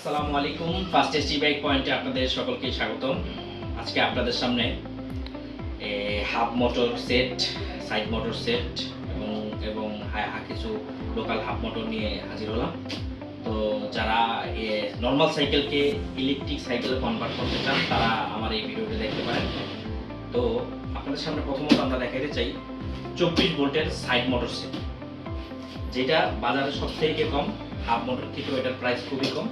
আসসালামু আলাইকুম first ST bike পয়েন্টে আপনাদের সকলকে স্বাগতম। আজকে আপনাদের সামনে half motor set side motor set এবং এবং হা- হা- কিছু লোকাল হাফ মোটর নিয়ে হাজির হলাম। তো যারা নর্মাল সাইকেলকে ইলেকট্রিক সাইকেলে কনভার্ট করতে চান, তারা আমার এই ভিডিওটি দেখতে পারেন। তো আপনাদের সামনে প্রথমত আমরা দেখাতে চাই, চব্বিশ ভোল্টের সাইড মোটর সেট যেটা বাজারে সব থেকে কম হাফ মোটর থেকেও এটার প্রাইস খুবই কম।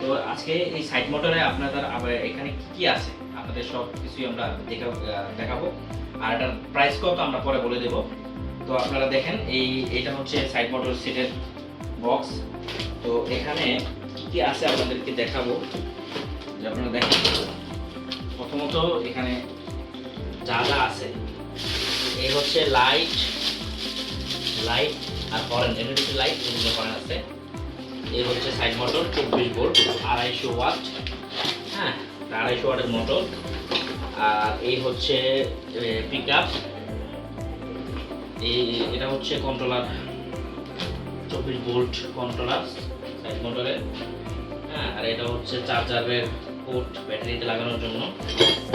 তো আজকে এই সাইড মোটরে আপনাদের এখানে কি কি আছে? আপনাদের সব কিছুই আমরা দেখা দেখাবো। আর এটার প্রাইস কত আমরা পরে বলে দেব। তো আপনারা দেখেন, এই, এটা হচ্ছে সাইড মোটর সেটের বক্স তো এখানে কি কি আছে আপনাদেরকে দেখাবো? যে আপনারা দেখেন, প্রথমত এখানে যা যা আছে, এই হচ্ছে লাইট লাইট আর হরেন এলইডি লাইট বিভিন্ন হরেন আছে। এই হচ্ছে সাইড মোটর চব্বিশ ভোল্ট আড়াইশো ওয়াট হ্যাঁ আড়াইশো ওয়াটের মোটর আর এই হচ্ছে পিক আপ এই, এটা হচ্ছে কন্ট্রোলার চব্বিশ ভোল্ট কন্ট্রোলার সাইড মোটরের হ্যাঁ আর এটা হচ্ছে চার্জারের পোর্ট ব্যাটারিতে লাগানোর জন্য।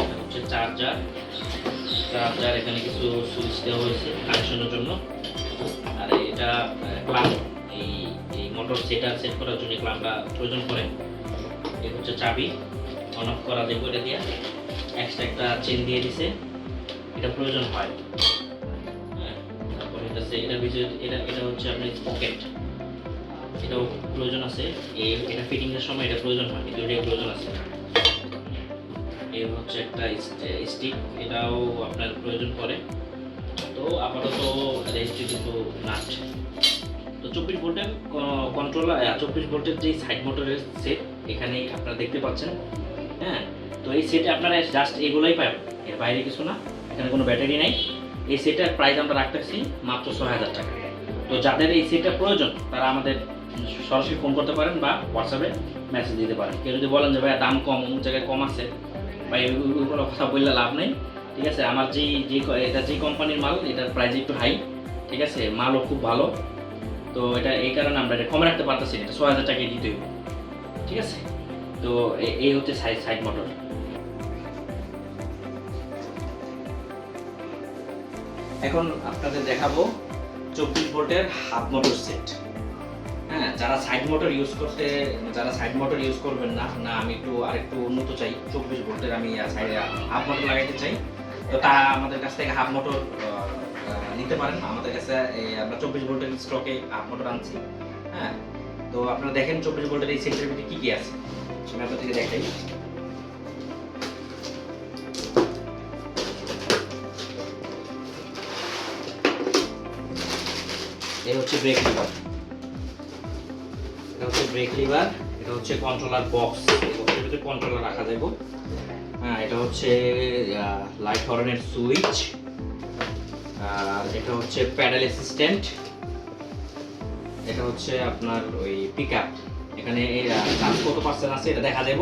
এটা হচ্ছে চার্জার চার্জার এখানে কিছু সুইচ দেওয়া হয়েছে কানেকশনের জন্য। আর এটা ক্লাম এই এই মোটর সেটার সেট করার জন্য ক্লামটা প্রয়োজন পড়ে। এই হচ্ছে চাবি। অন অফ করা যাবে এটা দিয়ে। এক্সট্রা একটা চেন দিয়ে দিছে। এটা প্রয়োজন হয়। হ্যাঁ তারপরে এটা এটার ভিতরে এটা এটা হচ্ছে আপনার পকেট এটাও প্রয়োজন আছে। এই এটা ফিটিং এর সময় এটা প্রয়োজন হয়, কিন্তু এটা প্রয়োজন আছে। এই হচ্ছে একটা স্টিক। এটাও আপনার প্রয়োজন পড়ে। তো আপাতত রেজিস্ট্রি কিন্তু নাট তো চব্বিশ ভোল্টের কন্ট্রোলার চব্বিশ ভোল্টের যে সাইড মোটরের সেট এখানে আপনারা দেখতে পাচ্ছেন। হ্যাঁ তো এই সেটে আপনারা জাস্ট এগুলোই পাবেন। এর বাইরে কিছু না, এখানে কোনো ব্যাটারি নাই। এই সেটের প্রাইস আমরা রাখতেছি মাত্র ছয় হাজার টাকা। তো যাদের এই সেটটা প্রয়োজন, তারা আমাদের সরাসরি ফোন করতে পারেন বা হোয়াটসঅ্যাপে মেসেজ দিতে পারেন। কেউ যদি বলেন যে ভাই দাম কম, অমুক জায়গায় কম আছে। বা এই- কথা বললে লাভ নেই। ঠিক আছে? আমার যেই যে, এটা যে কোম্পানির মাল, এটার প্রাইস একটু হাই ঠিক আছে? মালও খুব ভালো। তো এটা, এই কারণে আমরা এটা কমে রাখতে পারতেছি এটা ছয় হাজার টাকায় দিতে ঠিক আছে? তো এই হচ্ছে সাইড সাইড মোটর এখন আপনাদের দেখাবো চব্বিশ ভোল্টের হাফ মোটর সেট হ্যাঁ যারা সাইড মোটর ইউজ করতে, যারা সাইড মোটর ইউজ করবেন না না, আমি একটু আরেকটু উন্নত চাই। চব্বিশ ভোল্টের আমি সাইডে হাফ মোটর লাগাইতে চাই। তো তা আমাদের কাছ থেকে হাফ মোটর নিতে পারেন। আমাদের কাছে আমরা চব্বিশ ভোল্টের স্টকে হাফ মোটর আনছি হ্যাঁ? তো আপনারা দেখেন চব্বিশ ভোল্টের এই সেটের ভিতরে কী কী আছে। আমি আপনাদেরকে দেখাই। হচ্ছে ব্রেক লিভার এটা হচ্ছে ব্রেক লিভার এটা হচ্ছে কন্ট্রোলার বক্স এই কন্ট্রোলার রাখা যাবে হ্যাঁ এটা হচ্ছে লাইট হর্নের সুইচ আর এটা হচ্ছে প্যাডেল অ্যাসিস্ট্যান্ট এটা হচ্ছে আপনার ওই পিক এখানে চার্জ কত পার্সেন্ট আছে এটা দেখা যাব।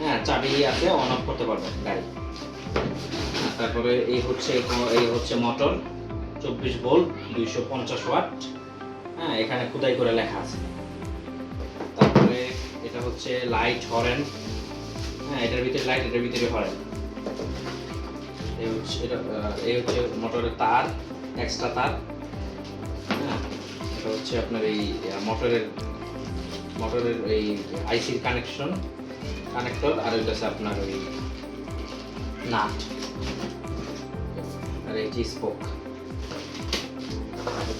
হ্যাঁ চাবি আছে অন অফ করতে পারবেন গাড়ি। হ্যাঁ, তারপরে এই হচ্ছে এই হচ্ছে মোটর চব্বিশ ভোল্ট দুইশো পঞ্চাশ ওয়াট হ্যাঁ এখানে খোদাই করে লেখা আছে। তারপরে এটা হচ্ছে লাইট হরেন হ্যাঁ এটার ভিতরে লাইট এটার ভিতরে হরেন এই হচ্ছে, এটা এই হচ্ছে মোটরের তার এক্সট্রা তার। হ্যাঁ এটা হচ্ছে আপনার এই মোটরের মোটরের এই আইসির কানেকশন কানেক্টর আর এটা হচ্ছে আপনার ওই নাট। আর এই যে স্পোক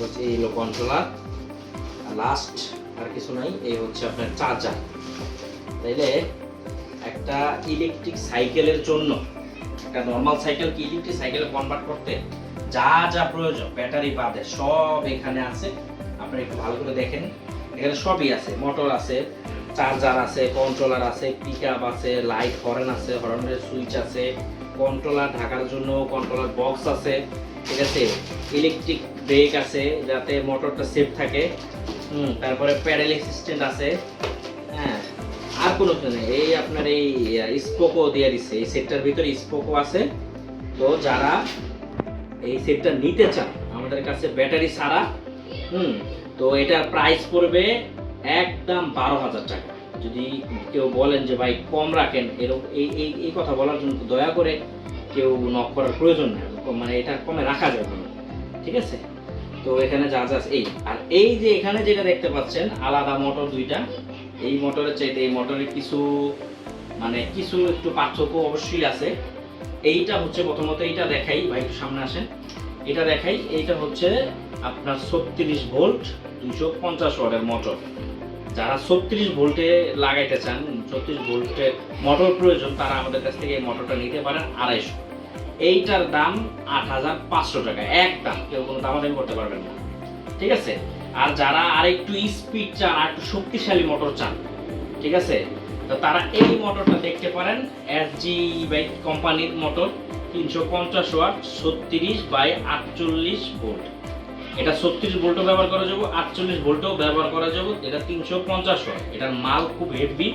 হচ্ছে এই হলো কন্ট্রোলার লাস্ট আর কিছু নাই, এই হচ্ছে আপনার চার্জার তাইলে একটা ইলেকট্রিক সাইকেলের জন্য, একটা নর্মাল সাইকেল কি? ইলেকট্রিক সাইকেলে কনভার্ট করতে যা যা প্রয়োজন ব্যাটারি বাদে সব এখানে আছে। আপনারা একটু ভালো করে দেখেন এখানে সবই আছে মোটর আছে চার্জার আছে কন্ট্রোলার আছে পিক আছে লাইট হর্ন আছে হর্নের সুইচ আছে কন্ট্রোলার ঢাকার জন্য কন্ট্রোলার বক্স আছে, ঠিক আছে? ইলেকট্রিক ব্রেক আছে, যাতে মোটরটা সেফ থাকে। তারপরে প্যাডেল অ্যাসিস্ট্যান্ট আছে। কোনো নেই এই আপনার এই স্পোকও দিয়ে দিচ্ছে এই সেটটার ভিতরে স্পোকও আছে। তো যারা এই সেটটা নিতে চান, আমাদের কাছে ব্যাটারি হুম, তো এটার প্রাইস পড়বে একদম বারো হাজার টাকা। যদি কেউ বলেন যে, ভাই, কম রাখেন, এরকম, এই এই এই কথা বলার জন্য দয়া করে কেউ নক করার প্রয়োজন নেই মানে এটা কমে রাখা যাবে ঠিক আছে? তো এখানে যা যা এই, আর এই যে এখানে যেটা দেখতে পাচ্ছেন, আলাদা মোটর দুইটা এই মোটরের চাইতে এই মোটরের কিছু মানে কিছু একটু পার্থক্য অবশ্যই আছে। এইটা হচ্ছে প্রথমত এইটা দেখাই, ভাই একটু সামনে আসেন। এটা দেখাই, এইটা হচ্ছে আপনার ছত্রিশ ভোল্ট দুশো পঞ্চাশ ওয়াটের মোটর। যারা ছত্রিশ ভোল্টে লাগাইতে চান, ছত্রিশ ভোল্টের মোটর প্রয়োজন, তারা আমাদের কাছ থেকে এই মোটরটা নিতে পারেন আড়াইশো। এইটার দাম আট হাজার পাঁচশো টাকা এক দাম কেউ কোনো দামাদামি করতে পারবেন না। ঠিক আছে? আর যারা আর একটু স্পিড চান আর একটু শক্তিশালী মোটর চান, ঠিক আছে? তো তারা এই মোটরটা দেখতে পারেন এস জি বাইক কোম্পানির মোটর তিনশো পঞ্চাশ ওয়াট ছত্রিশ বাই আটচল্লিশ ভোল্ট এটা ছত্রিশ ভোল্টও ব্যবহার করা যাবে, আটচল্লিশ ভোল্টও ব্যবহার করা যাবে, এটা তিনশো পঞ্চাশ ওয়াট এটার মাল খুব হেভি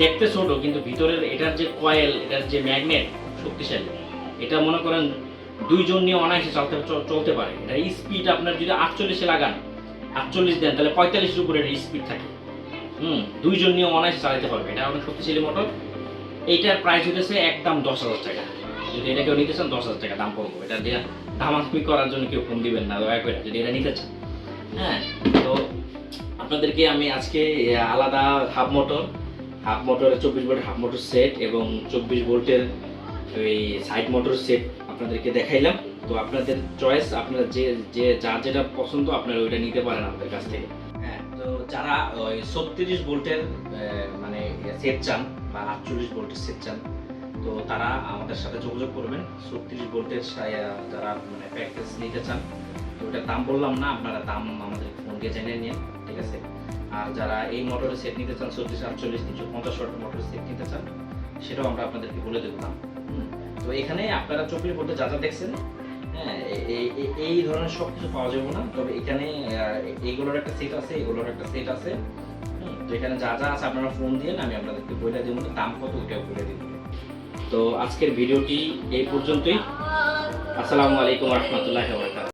দেখতে ছোট, কিন্তু ভিতরের এটার যে কয়েল এটার যে ম্যাগনেট শক্তিশালী। এটা মনে করেন দুইজন নিয়ে অনায়াসে চলতে চলতে পারে। এটা স্পিড আপনার যদি আটচল্লিশে লাগান আটচল্লিশ দেন, তাহলে পঁয়তাল্লিশের উপরে স্পিড থাকে। হুম, দুইজন নিয়ে অনায়াসে চালাতে পারবে। এটা অনেক শক্তিশালী মোটর এইটার প্রাইস হতেছে একদম দশ হাজার টাকা। যদি এটা কেউ নিতে চান, দশ হাজার টাকা দাম পড়ব এটা দিয়ে দামাদামি করার জন্য কেউ ফোন দিবেন না, দয়া করে। যদি এটা নিতে চান। হ্যাঁ তো আপনাদেরকে আমি আজকে আলাদা হাফ মোটর হাফ মোটরের চব্বিশ ভোল্টের হাফ মোটর সেট এবং চব্বিশ ভোল্টের ওই সাইড মোটর সেট আপনাদেরকে দেখাইলাম। তো আপনাদের চয়েস আপনারা যে যে যার যেটা পছন্দ আপনারা ওইটা নিতে পারেন আমাদের কাছ থেকে। হ্যাঁ তো যারা ওই ছত্রিশ ভোল্টের মানে সেট চান বা আটচল্লিশ ভোল্টের সেট চান, তো তারা আমাদের সাথে যোগাযোগ করবেন। ছত্রিশ ভোল্টের যারা মানে প্যাকেজ নিতে চান, তো ওটার দাম বললাম না, আপনারা দাম আমাদের ফোন দিয়ে জেনে নিন, ঠিক আছে? আর যারা এই মোটরের সেট নিতে চান, ছত্রিশ, আটচল্লিশ, তিনশো পঞ্চাশ ওয়াট মোটরের সেট নিতে চান, সেটাও আমরা আপনাদেরকে বলে দেবো তো এখানে আপনারা চব্বিশ ভোল্টে যা যা দেখছেন হ্যাঁ এই ধরনের সব কিছু পাওয়া যাবে না। তবে এখানে আহ, এইগুলোর একটা সেট আছে এগুলোর একটা সেট আছে। তো এখানে যা যা আছে আপনারা ফোন দিয়ে আমি আপনাদেরকে বলে দেবো দাম কত ওইটাও বলে দিব। তো আজকের ভিডিওটি এই পর্যন্তই। আসসালামু আলাইকুম রহমতুল্লাহ